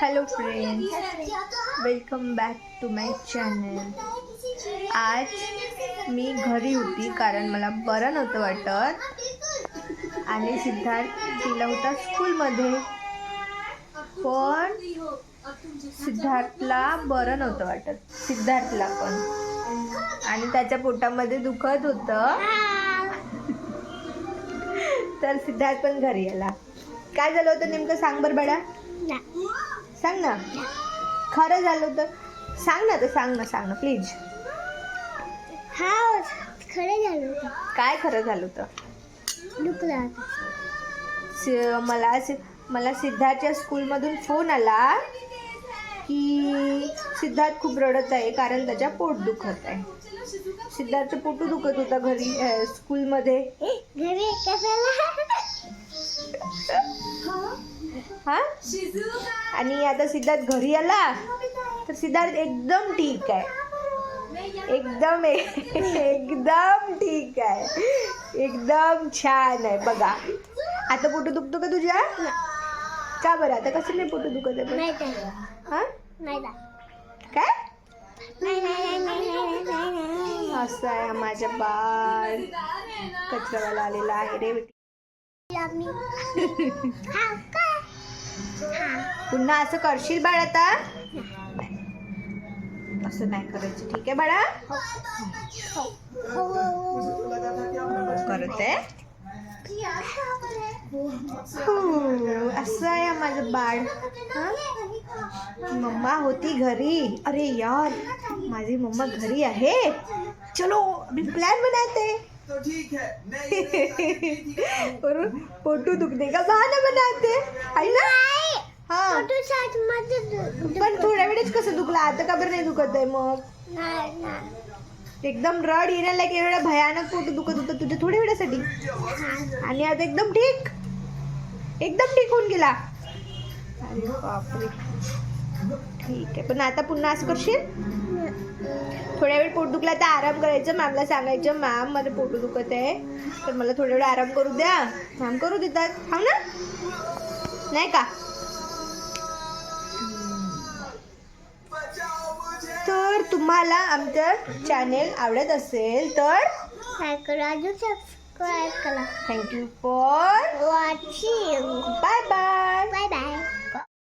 Hello friends welcome back to my channel आज मी घरी होती कारण मला बरं नव्हतं वाटत. आणि सिद्धार्थ गेला होता स्कूलमध्ये. पण सिद्धार्थला बरं नव्हतं वाटत. सिद्धार्थला पण. आणि त्याच्या पोटामध्ये दुखत होतं. तर सिद्धार्थ पण घरी आला. काय झालं होतं नेमकं सांग बरं बडा सांग ना. खरं झालं होतं. सांग ना तर सांग ना सांग ना प्लीज हा खरं झालं होतं. काय खरं झालं होतं? दुखलं होतं. सि- मला सि- मला सिद्धार्थच्या स्कूलमधून फोन आला की सिद्धार्थ खूप रडत आहे कारण त्याच्या पोट दुखत आहे. सिद्धार्थचं पोटू दुखत होता घरी अ, स्कूलमध्ये. घरी कशाला हा? आणि आता सिद्धार्थ घरी आला तर सिद्धार्थ एकदम ठीक आहे. एकदम एकदम ठीक आहे. एकदम छान आहे. बघा. आता पोटू दुखतो का तुझ्या? का बरं? आता कसं नाही पोटू दुखत आहे हा? नाही काय? असं आहे माझ्या बाळ. कचरावाला आलेला आहे रे. पुन्हा असं करशील बाळ आता? असं नाही करायचं. ठीक आहे बाळा? करत आहे? हू, असं आहे माझं बाळ? मम्मा होती घरी. अरे यार माझी मम्मा घरी आहे. चलो अभी प्लान बनाते फोटो दुखने का? बहाना बनाते आहे ना हा फोटो साईजमध्ये दु- पण थोड्या वेळेस कसं दुखलं? आता का बरं नाही दुखत आहे मग? एकदम रड येण्याला एवढा भयानक पोट दुखत होतं तुझ्या थोड्या वेळासाठी. आणि आता एकदम ठीक. एकदम ठीक होऊन गेला. अरे बापरे. ठीक आहे. पण आता पुन्हा असं करशील? थोड्या वेळ पोट दुखला तर आराम करायचं. मॅमला सांगायचं मॅम माझं पोट दुखत आहे. तर मला थोड्या वेळ आराम करू द्या. मॅम करू देतात. हा ना? नाही का? तर तुम्हाला आमचं चॅनेल आवडत असेल तर लाईक करा अजून सबस्क्राईब करा. Thank you for watching bye bye bye bye